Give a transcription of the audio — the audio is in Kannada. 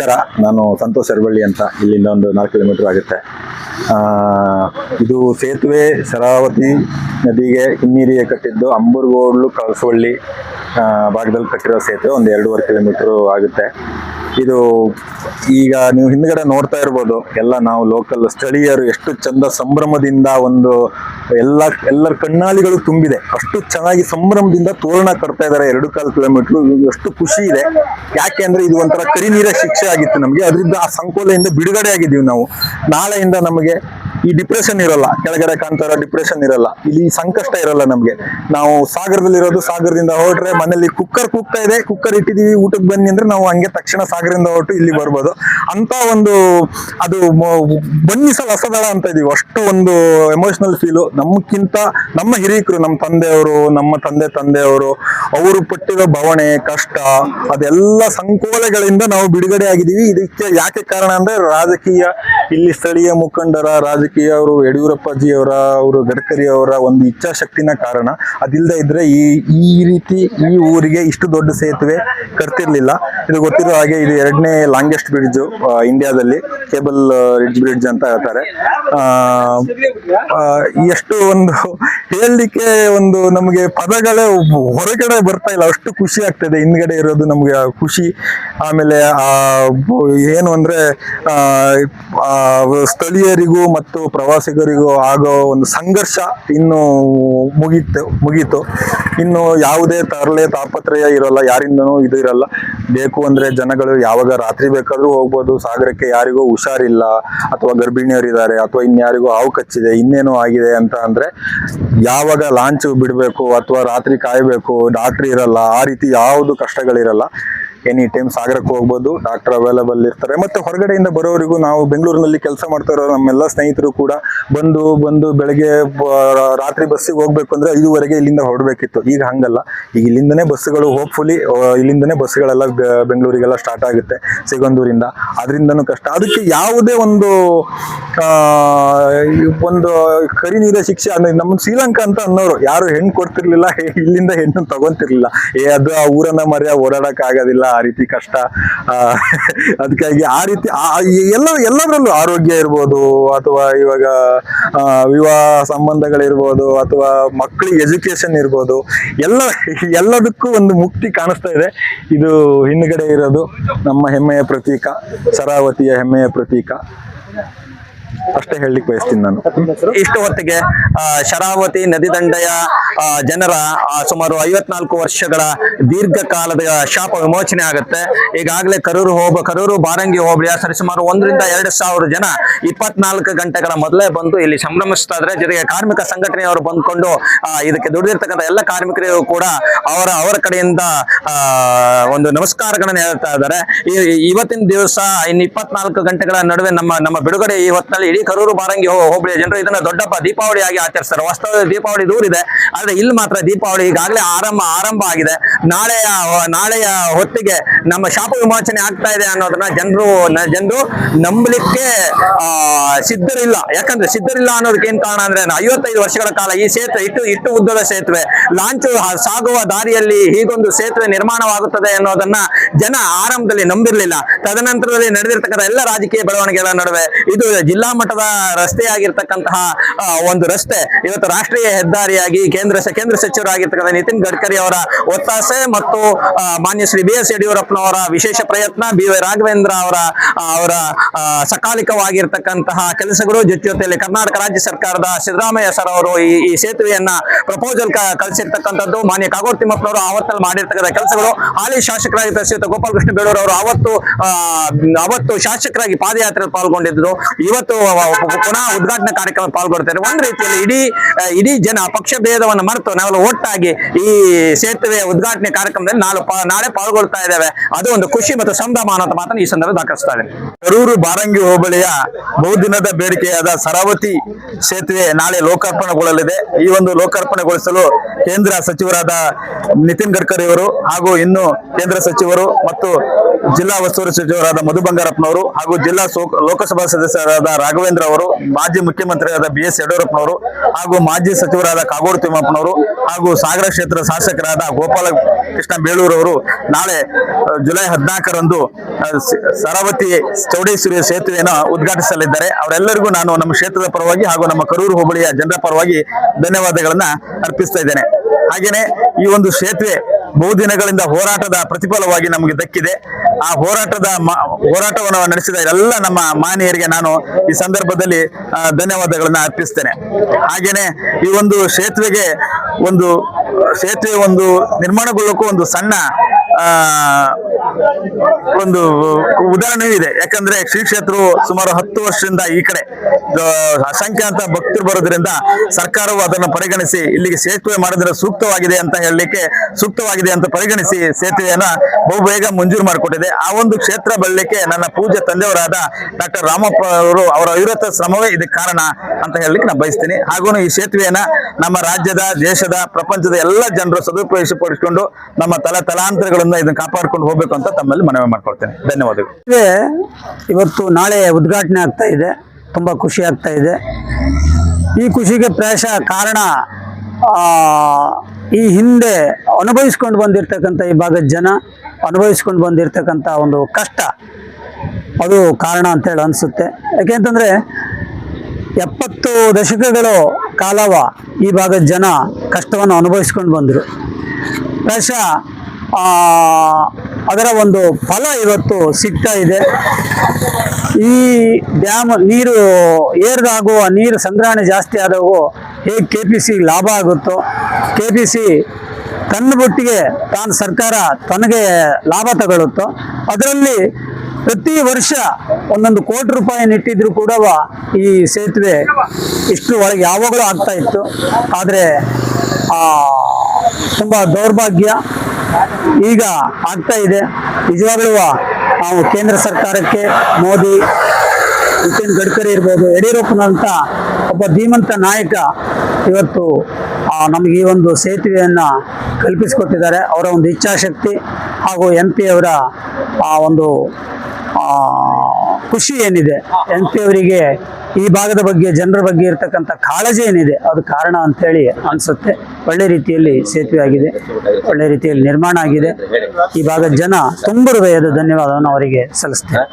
ನಮಸ್ಕಾರ. ನಾನು ಸಂತೋಷ್ ಅರವಳ್ಳಿ ಅಂತ. ಇಲ್ಲಿಂದ ಒಂದು ನಾಲ್ಕು ಕಿಲೋಮೀಟರ್ ಆಗುತ್ತೆ. ಇದು ಸೇತುವೆ ಶರಾವತಿ ನದಿಗೆ ಹಿನ್ನೀರಿಗೆ ಕಟ್ಟಿದ್ದು ಅಂಬರ್ಗೋಡ್ಲು ಕಳಸವಳ್ಳಿ ಭಾಗದಲ್ಲಿ ಕಟ್ಟಿರೋ ಸೇತುವೆ ಒಂದು ಎರಡೂವರೆ ಕಿಲೋಮೀಟರ್ ಆಗುತ್ತೆ. ಇದು ಈಗ ನೀವು ಹಿಂದ್ಗಡೆ ನೋಡ್ತಾ ಇರ್ಬೋದು. ಎಲ್ಲ ನಾವು ಲೋಕಲ್ ಸ್ಥಳೀಯರು ಎಷ್ಟು ಚಂದ ಸಂಭ್ರಮದಿಂದ ಒಂದು ಎಲ್ಲ ಎಲ್ಲರ ಕಣ್ಣಾಲಿಗಳು ತುಂಬಿದೆ. ಅಷ್ಟು ಚೆನ್ನಾಗಿ ಸಂಭ್ರಮದಿಂದ ತೋರಣ ಕಟ್ತಾ ಇದ್ದಾರೆ ಎರಡು ಕಾಲು ಕಿಲೋಮೀಟರ್ ಎಷ್ಟು ಖುಷಿ ಇದೆ. ಯಾಕೆ ಅಂದ್ರೆ ಇದು ಒಂಥರ ಕರಿ ನೀರ ಶಿಕ್ಷೆ ಆಗಿತ್ತು ನಮಗೆ. ಅದರಿಂದ ಆ ಸಂಕೋಲೆಯಿಂದ ಬಿಡುಗಡೆ ಆಗಿದ್ದೀವಿ ನಾವು. ನಾಳೆಯಿಂದ ನಮಗೆ ಈ ಡಿಪ್ರೆಷನ್ ಇರಲ್ಲ. ಕೆಳಗಡೆ ಕಾಣ್ತಾರ ಡಿಪ್ರೆಷನ್ ಇರಲ್ಲ. ಇಲ್ಲಿ ಸಂಕಷ್ಟ ಇರಲ್ಲ ನಮ್ಗೆ. ನಾವು ಸಾಗರದಲ್ಲಿ ಇರೋದು ಸಾಗರದಿಂದ ಹೊರಟ್ರೆ ಮನೇಲಿ ಕುಕ್ಕರ್ ಕೂಗ್ತಾ ಇದೆ. ಕುಕ್ಕರ್ ಇಟ್ಟಿದೀವಿ ಊಟಕ್ಕೆ ಬನ್ನಿ ಅಂದ್ರೆ ನಾವು ಹಂಗೆ ತಕ್ಷಣ ಸಾಗರದಿಂದ ಹೊರಟು ಇಲ್ಲಿ ಬರ್ಬೋದು. ಅಂತ ಒಂದು ಅದು ಬನ್ನಿಸಲು ಹಸದಳ ಅಂತ ಇದೀವಿ. ಅಷ್ಟು ಒಂದು ಎಮೋಷನಲ್ ಫೀಲು ನಮ್ಗಿಂತ ನಮ್ಮ ಹಿರಿಯಕರು, ನಮ್ಮ ತಂದೆಯವರು, ನಮ್ಮ ತಂದೆ ತಂದೆಯವರು, ಅವರು ಪಟ್ಟಿರೋ ಭವಣೆ ಕಷ್ಟ, ಅದೆಲ್ಲ ಸಂಕೋಲೆಗಳಿಂದ ನಾವು ಬಿಡುಗಡೆ ಆಗಿದ್ದೀವಿ. ಇದಕ್ಕೆ ಯಾಕೆ ಕಾರಣ ಅಂದ್ರೆ ರಾಜಕೀಯ ಇಲ್ಲಿ ಸ್ಥಳೀಯ ಮುಖಂಡರ ರಾಜಕೀಯ ಅವರು ಯಡಿಯೂರಪ್ಪಾಜಿ ಅವರ ಗಡ್ಕರಿ ಅವರ ಒಂದು ಇಚ್ಛಾಶಕ್ತಿನ ಕಾರಣ. ಅದಿಲ್ಲದೆ ಇದ್ರೆ ಈ ಈ ರೀತಿ ಈ ಊರಿಗೆ ಇಷ್ಟು ದೊಡ್ಡ ಸೇತುವೆ ಕರ್ತಿರ್ಲಿಲ್ಲ. ಇದು ಗೊತ್ತಿರೋ ಹಾಗೆ ಇದು ಎರಡನೇ ಲಾಂಗೆಸ್ಟ್ ಬ್ರಿಡ್ಜ್ ಇಂಡಿಯಾದಲ್ಲಿ ಕೇಬಲ್ ರಿಡ್ಜ್ ಬ್ರಿಡ್ಜ್ ಅಂತ ಹೇಳ್ತಾರೆ. ಎಷ್ಟು ಒಂದು ಹೇಳಲಿಕ್ಕೆ ಒಂದು ನಮಗೆ ಪದಗಳೇ ಹೊರಗಡೆ ಬರ್ತಾ ಇಲ್ಲ. ಅಷ್ಟು ಖುಷಿ ಆಗ್ತದೆ. ಹಿಂದ್ಗಡೆ ಇರೋದು ನಮಗೆ ಖುಷಿ. ಆಮೇಲೆ ಏನು ಅಂದ್ರೆ ಆ, ಸ್ಥಳೀಯರಿಗೂ ಮತ್ತು ಪ್ರವಾಸಿಗರಿಗೂ ಆಗೋ ಒಂದು ಸಂಘರ್ಷ ಇನ್ನು ಮುಗೀತು ಮುಗೀತು. ಇನ್ನು ಯಾವುದೇ ತರಲೆ ತಾಪತ್ರಯ ಇರೋಲ್ಲ, ಯಾರಿಂದನೂ ಇದು ಇರಲ್ಲ. ಬೇಕು ಅಂದ್ರೆ ಜನಗಳು ಯಾವಾಗ ರಾತ್ರಿ ಬೇಕಾದರೂ ಹೋಗ್ಬೋದು, ಸಾಗರಕ್ಕೆ ಯಾರಿಗೂ ಹುಷಾರಿಲ್ಲ, ಅಥವಾ ಗರ್ಭಿಣಿಯರಿದ್ದಾರೆ ಅಥವಾ ಇನ್ಯಾರಿಗೂ ಹಾವು ಕಚ್ಚಿದೆ, ಇನ್ನೇನೋ ಆಗಿದೆ ಅಂತ ಅಂದ್ರೆ ಯಾವಾಗ ಲಾಂಚ್ ಬಿಡಬೇಕು, ಅಥವಾ ರಾತ್ರಿ ಕಾಯಬೇಕು, ಡಾಕ್ಟರ್ ಇರಲ್ಲ, ಆ ರೀತಿ ಯಾವುದು ಕಷ್ಟಗಳಿರಲ್ಲ. ಎನಿ ಟೈಮ್ ಸಾಗರಕ್ಕೆ ಹೋಗ್ಬೋದು ಡಾಕ್ಟರ್ ಅವೈಲಬಲ್ ಇರ್ತಾರೆ. ಮತ್ತೆ ಹೊರಗಡೆಯಿಂದ ಬರೋರಿಗೂ ನಾವು ಬೆಂಗಳೂರಿನಲ್ಲಿ ಕೆಲಸ ಮಾಡ್ತಾ ಇರೋ ನಮ್ಮೆಲ್ಲ ಸ್ನೇಹಿತರು ಕೂಡ ಬಂದು ಬಂದು ಬೆಳಗ್ಗೆ ರಾತ್ರಿ ಬಸ್ಸಿಗೆ ಹೋಗ್ಬೇಕು ಅಂದ್ರೆ ಐದುವರೆಗೆ ಇಲ್ಲಿಂದ ಹೊರಡಬೇಕಿತ್ತು. ಈಗ ಹಂಗಲ್ಲ. ಈಗ ಇಲ್ಲಿಂದನೇ ಬಸ್ಸುಗಳು ಹೋಪ್ಫುಲಿ ಇಲ್ಲಿಂದನೇ ಬಸ್ಸುಗಳೆಲ್ಲ ಬೆಂಗಳೂರಿಗೆಲ್ಲ ಸ್ಟಾರ್ಟ್ ಆಗುತ್ತೆ ಸಿಗಂದೂರಿಂದ. ಅದರಿಂದನೂ ಕಷ್ಟ. ಅದಕ್ಕೆ ಯಾವುದೇ ಒಂದು ಒಂದು ಕರಿ ನೀರ ಶಿಕ್ಷೆ ಅಂದ್ರೆ ನಮ್ಮ ಶ್ರೀಲಂಕಾ ಅಂತ ಅನ್ನೋರು ಯಾರು ಹೆಣ್ಣು ಕೊಡ್ತಿರ್ಲಿಲ್ಲ, ಇಲ್ಲಿಂದ ಹೆಣ್ಣು ತಗೊಂತಿರ್ಲಿಲ್ಲ. ಏ, ಅದು ಆ ಊರನ್ನ ಮರ್ಯ ಓಡಾಡಕ್ ಆ ರೀತಿ ಕಷ್ಟ ಅದಕ್ಕಾಗಿ ಆ ರೀತಿ ಎಲ್ಲ, ಎಲ್ಲದರಲ್ಲೂ ಆರೋಗ್ಯ ಇರ್ಬೋದು, ಅಥವಾ ಇವಾಗ ವಿವಾಹ ಸಂಬಂಧಗಳಿರ್ಬೋದು, ಅಥವಾ ಮಕ್ಕಳಿಗೆ ಎಜುಕೇಶನ್ ಇರ್ಬೋದು, ಎಲ್ಲ, ಎಲ್ಲದಕ್ಕೂ ಒಂದು ಮುಕ್ತಿ ಕಾಣಿಸ್ತಾ ಇದೆ. ಇದು ಹಿಂದ್ಗಡೆ ಇರೋದು ನಮ್ಮ ಹೆಮ್ಮೆಯ ಪ್ರತೀಕ ಶರಾವತಿಯ ಹೆಮ್ಮೆಯ ಪ್ರತೀಕ. ಅಷ್ಟೇ ಹೇಳಲಿಕ್ಕೆ ಬಯಸ್ತೀನಿ ನಾನು. ಇಷ್ಟು ಹೊತ್ತಿಗೆ ಶರಾವತಿ ನದಿ ದಂಡೆಯ ಜನರ ಸುಮಾರು ಐವತ್ನಾಲ್ಕು ವರ್ಷಗಳ ದೀರ್ಘಕಾಲದ ಶಾಪ ವಿಮೋಚನೆ ಆಗುತ್ತೆ. ಈಗಾಗಲೇ ಕರೂರು ಹೋಬ, ಕರೂರು ಬಾರಂಗಿ ಹೋಬಳಿಯ ಸರಿಸುಮಾರು ಒಂದರಿಂದ ಎರಡು ಸಾವಿರ ಜನ ಇಪ್ಪತ್ನಾಲ್ಕು ಗಂಟೆಗಳ ಮೊದಲೇ ಬಂದು ಇಲ್ಲಿ ಸಂಭ್ರಮಿಸ್ತಾ ಇದ್ರೆ ಜೊತೆಗೆ ಕಾರ್ಮಿಕ ಸಂಘಟನೆಯವರು ಬಂದ್ಕೊಂಡು ಇದಕ್ಕೆ ದುಡಿದಿರ್ತಕ್ಕಂಥ ಎಲ್ಲ ಕಾರ್ಮಿಕರಿಗೂ ಕೂಡ ಅವರ ಅವರ ಕಡೆಯಿಂದ ಒಂದು ನಮಸ್ಕಾರಗಳನ್ನು ಹೇಳ್ತಾ ಇದ್ದಾರೆ. ಇವತ್ತಿನ ದಿವಸ ಇನ್ನು ಇಪ್ಪತ್ನಾಲ್ಕು ಗಂಟೆಗಳ ನಡುವೆ ನಮ್ಮ ನಮ್ಮ ಬಿಡುಗಡೆ ಈ ಹೊತ್ತಿನಲ್ಲಿ ಇಡೀ ಕರೂರು ಬಾರಂಗಿ ಹೋಬಳಿಯ ಜನರು ಇದನ್ನ ದೊಡ್ಡಪ್ಪ ದೀಪಾವಳಿಯಾಗಿ ಆಚರಿಸ್ತಾರೆ. ವಾಸ್ತವ ದೀಪಾವಳಿ ದೂರಿದೆ. ಆದ್ರೆ ಇಲ್ಲಿ ಮಾತ್ರ ದೀಪಾವಳಿ ಈಗಾಗಲೇ ಆರಂಭ ಆರಂಭ ಆಗಿದೆ. ನಾಳೆಯ ನಾಳೆಯ ಹೊತ್ತಿಗೆ ನಮ್ಮ ಶಾಪ ವಿಮೋಚನೆ ಆಗ್ತಾ ಇದೆ ಅನ್ನೋದನ್ನ ಜನರು ಜನರು ನಂಬಲಿಕ್ಕೆ ಸಿದ್ಧರಿಲ್ಲ. ಯಾಕಂದ್ರೆ ಸಿದ್ಧರಿಲ್ಲ ಅನ್ನೋದಕ್ಕೆ ಏನ್ ಕಾರಣ ಅಂದ್ರೆ, ಐವತ್ತೈದು ವರ್ಷಗಳ ಕಾಲ ಈ ಸೇತುವೆ ಇಟ್ಟು ಇಟ್ಟು ಉದ್ದದ ಸೇತುವೆ, ಲಾಂಚ್ ಸಾಗುವ ದಾರಿಯಲ್ಲಿ ಹೀಗೊಂದು ಸೇತುವೆ ನಿರ್ಮಾಣವಾಗುತ್ತದೆ ಅನ್ನೋದನ್ನ ಜನ ಆರಂಭದಲ್ಲಿ ನಂಬಿರ್ಲಿಲ್ಲ. ತದನಂತರದಲ್ಲಿ ನಡೆದಿರ್ತಕ್ಕಂಥ ಎಲ್ಲ ರಾಜಕೀಯ ಬೆಳವಣಿಗೆಗಳ ನಡುವೆ ಇದು ಜಿಲ್ಲಾ ಮಟ್ಟದ ರಸ್ತೆಯಾಗಿರ್ತಕ್ಕಂತಹ ಒಂದು ರಸ್ತೆ. ಇವತ್ತು ರಾಷ್ಟ್ರೀಯ ಹೆದ್ದಾರಿಯಾಗಿ ಕೇಂದ್ರ ಸ- ಕೇಂದ್ರ ಸಚಿವರಾಗಿರ್ತಕ್ಕಂಥ ನಿತಿನ್ ಗಡ್ಕರಿ ಅವರ ಒತ್ತಾಸೆ ಮತ್ತು ಮಾನ್ಯ ಶ್ರೀ ಬಿ ಎಸ್ ಯಡಿಯೂರಪ್ಪನವರ ವಿಶೇಷ ಪ್ರಯತ್ನ, ಬಿ ವೈ ರಾಘವೇಂದ್ರ ಅವರ ಅವರ ಸಕಾಲಿಕವಾಗಿರ್ತಕ್ಕಂತಹ ಕೆಲಸಗಳು ಜೊತೆ ಜೊತೆಯಲ್ಲಿ ಕರ್ನಾಟಕ ರಾಜ್ಯ ಸರ್ಕಾರದ ಸಿದ್ದರಾಮಯ್ಯ ಸರ್ ಅವರು ಈ ಸೇತುವೆಯನ್ನ ಪ್ರಪೋಸಲ್ ಕಳಿಸಿರ್ತಕ್ಕಂಥದ್ದು, ಮಾನ್ಯ ಕಾಗೋಡು ತಿಮ್ಮಪ್ಪನವರು ಆವತ್ತಲ್ಲಿ ಮಾಡಿರ್ತಕ್ಕಂಥ ಕೆಲಸಗಳು. ಹಾಲಿ ಶಾಸಕರಾಗಿದ್ದ ಶ್ರೀಯುತ ಗೋಪಾಲಕೃಷ್ಣ ಬೇಳೂರು ಅವರು ಅವತ್ತು ಅವತ್ತು ಶಾಸಕರಾಗಿ ಪಾದಯಾತ್ರೆ ಪಾಲ್ಗೊಂಡಿದ್ದು ಇವತ್ತು ಪುನಃ ಉದ್ಘಾಟನಾ ಕಾರ್ಯಕ್ರಮ ಪಾಲ್ಗೊಳ್ತಾರೆ ಒಂದ್ ರೀತಿಯಲ್ಲಿ ಇಡೀ ಇಡೀ ಜನ ಪಕ್ಷ ಮರೆತು ನಾವೆಲ್ಲ ಒಟ್ಟಾಗಿ ಈ ಸೇತುವೆ ಉದ್ಘಾಟನೆ ಕಾರ್ಯಕ್ರಮದಲ್ಲಿ ನಾಳೆ ನಾಳೆ ಪಾಲ್ಗೊಳ್ತಾ ಇದ್ದೇವೆ. ಅದು ಒಂದು ಖುಷಿ ಮತ್ತು ಸಂಭ್ರಮ ಅನ್ನೋ ಮಾತನ್ನು ಈ ಸಂದರ್ಭ ದಾಖಲಿಸ್ತಾ ಇದ್ದೇನೆ. ಕರೂರು ಬಾರಂಗಿ ಹೋಬಳಿಯ ಬಹುದಿನದ ಬೇಡಿಕೆಯಾದ ಸರಾವತಿ ಸೇತುವೆ ನಾಳೆ ಲೋಕಾರ್ಪಣೆಗೊಳ್ಳಲಿದೆ. ಈ ಒಂದು ಲೋಕಾರ್ಪಣೆಗೊಳಿಸಲು ಕೇಂದ್ರ ಸಚಿವರಾದ ನಿತಿನ್ ಗಡ್ಕರಿ ಅವರು ಹಾಗೂ ಇನ್ನು ಕೇಂದ್ರ ಸಚಿವರು ಮತ್ತು ಜಿಲ್ಲಾ ಉಸ್ತುವಾರಿ ಸಚಿವರಾದ ಮಧು ಬಂಗಾರಪ್ಪನವರು ಹಾಗೂ ಜಿಲ್ಲಾ ಲೋಕಸಭಾ ಸದಸ್ಯರಾದ ರಾಘವೇಂದ್ರ ಅವರು, ಮಾಜಿ ಮುಖ್ಯಮಂತ್ರಿಯಾದ ಬಿ ಎಸ್ ಯಡಿಯೂರಪ್ಪನವರು ಹಾಗೂ ಮಾಜಿ ಸಚಿವರಾದ ಕಾಗೋಡು ತಿಮ್ಮಪ್ಪನವರು ಹಾಗೂ ಸಾಗರ ಕ್ಷೇತ್ರ ಶಾಸಕರಾದ ಗೋಪಾಲ ಕೃಷ್ಣ ಅವರು ನಾಳೆ ಜುಲೈ ಹದಿನಾಲ್ಕರಂದು ಸರಾವತಿ ಚೌಡೇಶ್ವರಿ ಸೇತುವೆಯನ್ನು ಉದ್ಘಾಟಿಸಲಿದ್ದಾರೆ. ಅವರೆಲ್ಲರಿಗೂ ನಾನು ನಮ್ಮ ಕ್ಷೇತ್ರದ ಪರವಾಗಿ ಹಾಗೂ ನಮ್ಮ ಕರೂರು ಹೋಬಳಿಯ ಜನರ ಪರವಾಗಿ ಧನ್ಯವಾದಗಳನ್ನು ಅರ್ಪಿಸ್ತಾ ಇದ್ದೇನೆ. ಹಾಗೆಯೇ ಈ ಒಂದು ಸೇತುವೆ ಬಹುದಿನಗಳಿಂದ ಹೋರಾಟದ ಪ್ರತಿಫಲವಾಗಿ ನಮಗೆ ದಕ್ಕಿದೆ. ಆ ಹೋರಾಟದ ಹೋರಾಟವನ್ನು ನಡೆಸಿದ ಎಲ್ಲ ನಮ್ಮ ಮಾನ್ಯರಿಗೆ ನಾನು ಈ ಸಂದರ್ಭದಲ್ಲಿ ಧನ್ಯವಾದಗಳನ್ನು ಅರ್ಪಿಸ್ತೇನೆ. ಹಾಗೇನೆ ಈ ಒಂದು ಸೇತುವೆಗೆ ಒಂದು, ಸೇತುವೆ ಒಂದು ನಿರ್ಮಾಣಗೊಳ್ಳೋಕ್ಕೂ ಒಂದು ಸಣ್ಣ ಒಂದು ಉದಾಹರಣೆ ಇದೆ. ಯಾಕಂದ್ರೆ ಶ್ರೀ ಕ್ಷೇತ್ರವು ಸುಮಾರು ಹತ್ತು ವರ್ಷದಿಂದ ಈ ಕಡೆ ಅಸಂಖ್ಯಾತ ಭಕ್ತರು ಬರೋದ್ರಿಂದ ಸರ್ಕಾರವು ಅದನ್ನು ಪರಿಗಣಿಸಿ ಇಲ್ಲಿಗೆ ಸೇತುವೆ ಮಾಡಿದ್ರೆ ಸೂಕ್ತವಾಗಿದೆ ಅಂತ ಹೇಳಲಿಕ್ಕೆ ಸೂಕ್ತವಾಗಿದೆ ಅಂತ ಪರಿಗಣಿಸಿ ಸೇತುವೆಯನ್ನ ಬಹುಬೇಗ ಮಂಜೂರು ಮಾಡಿಕೊಟ್ಟಿದೆ. ಆ ಒಂದು ಕ್ಷೇತ್ರ ಬೆಳಲಿಕ್ಕೆ ನನ್ನ ಪೂಜ್ಯ ತಂದೆಯವರಾದ ಡಾಕ್ಟರ್ ರಾಮಪ್ಪ ಅವರು ಅವರ ಅವಿರತ ಶ್ರಮವೇ ಇದಕ್ಕೆ ಕಾರಣ ಅಂತ ಹೇಳಲಿಕ್ಕೆ ನಾನು ಬಯಸ್ತೀನಿ. ಹಾಗೂ ಈ ಸೇತುವೆಯನ್ನ ನಮ್ಮ ರಾಜ್ಯದ, ದೇಶದ, ಪ್ರಪಂಚದ ಎಲ್ಲ ಜನರು ಸದುಪಯೋಗಪಡಿಸಿಕೊಂಡು ನಮ್ಮ ತಲೆ ತಲಾಂತರಗಳಿಂದ ಇದನ್ನು ಕಾಪಾಡಿಕೊಂಡು ಹೋಗ್ಬೇಕು ಅಂತ ತಮ್ಮಲ್ಲಿ ಮನವಿ ಮಾಡ್ಕೊಳ್ತೇನೆ ಧನ್ಯವಾದಗಳು. ಇವತ್ತು ನಾಳೆ ಉದ್ಘಾಟನೆ ಆಗ್ತಾ ಇದೆ. ತುಂಬ ಖುಷಿ ಆಗ್ತಾ ಇದೆ. ಈ ಖುಷಿಗೆ ಪ್ರಾಯಶ ಕಾರಣ ಈ ಹಿಂದೆ ಅನುಭವಿಸ್ಕೊಂಡು ಬಂದಿರತಕ್ಕಂಥ ಈ ಭಾಗದ ಜನ, ಅನುಭವಿಸ್ಕೊಂಡು ಬಂದಿರತಕ್ಕಂಥ ಒಂದು ಕಷ್ಟ, ಅದು ಕಾರಣ ಅಂತೇಳಿ ಅನಿಸುತ್ತೆ. ಯಾಕೆಂತಂದರೆ ಎಪ್ಪತ್ತು ದಶಕಗಳು ಕಾಲವ ಈ ಭಾಗದ ಜನ ಕಷ್ಟವನ್ನು ಅನುಭವಿಸ್ಕೊಂಡು ಬಂದರು. ಪ್ರಾಯಶಃ ಅದರ ಒಂದು ಫಲ ಇವತ್ತು ಸಿಗ್ತಾ ಇದೆ. ಈ ಡ್ಯಾಮ್ ನೀರು ಏರ್ದಾಗುವ ನೀರು ಸಂಗ್ರಹಣೆ ಜಾಸ್ತಿ ಆದವು ಹೇಗೆ ಕೆ ಪಿ ಸಿ ಲಾಭ ಆಗುತ್ತೋ ಕೆ ಪಿ ಸಿ ತನ್ನ ಬುಟ್ಟಿಗೆ ತಾನು ಸರ್ಕಾರ ತನಗೆ ಲಾಭ ತಗೊಳ್ಳುತ್ತೋ, ಅದರಲ್ಲಿ ಪ್ರತಿ ವರ್ಷ ಒಂದೊಂದು ಕೋಟಿ ರೂಪಾಯಿ ನೆಟ್ಟಿದ್ರು ಕೂಡ ಈ ಸೇತುವೆ ಇಷ್ಟು ಒಳಗೆ ಯಾವಾಗಲೂ ಆಗ್ತಾ ಇತ್ತು. ಆದರೆ ತುಂಬ ದೌರ್ಭಾಗ್ಯ ಈಗ ಆಗ್ತಾ ಇದೆ. ನಿಜವಾಗ್ಲೂ, ನಾವು ಕೇಂದ್ರ ಸರ್ಕಾರಕ್ಕೆ ಮೋದಿ, ನಿತಿನ್ ಗಡ್ಕರಿ ಇರ್ಬೋದು, ಯಡಿಯೂರಪ್ಪನಂತ ಒಬ್ಬ ಧೀಮಂತ ನಾಯಕ ಇವತ್ತು ನಮಗೆ ಈ ಒಂದು ಸೇತುವೆಯನ್ನು ಕಲ್ಪಿಸಿಕೊಟ್ಟಿದ್ದಾರೆ. ಅವರ ಒಂದು ಇಚ್ಛಾಶಕ್ತಿ ಹಾಗೂ ಎಂ ಪಿ ಅವರ, ಆ, ಒಂದು ಖುಷಿ ಏನಿದೆ? ಎನ್ ಪಿ ಅವರಿಗೆ ಈ ಭಾಗದ ಬಗ್ಗೆ, ಜನರ ಬಗ್ಗೆ ಇರತಕ್ಕಂಥ ಕಾಳಜಿ ಏನಿದೆ? ಅದು ಕಾರಣ ಅಂತೇಳಿ ಅನಿಸುತ್ತೆ. ಒಳ್ಳೆ ರೀತಿಯಲ್ಲಿ ಸೇತುವೆ ಆಗಿದೆ ಒಳ್ಳೆ ರೀತಿಯಲ್ಲಿ ನಿರ್ಮಾಣ ಆಗಿದೆ. ಈ ಭಾಗದ ಜನ ತುಂಬ ಹೃದಯದ ಧನ್ಯವಾದವನ್ನು ಅವರಿಗೆ ಸಲ್ಲಿಸ್ತೇನೆ.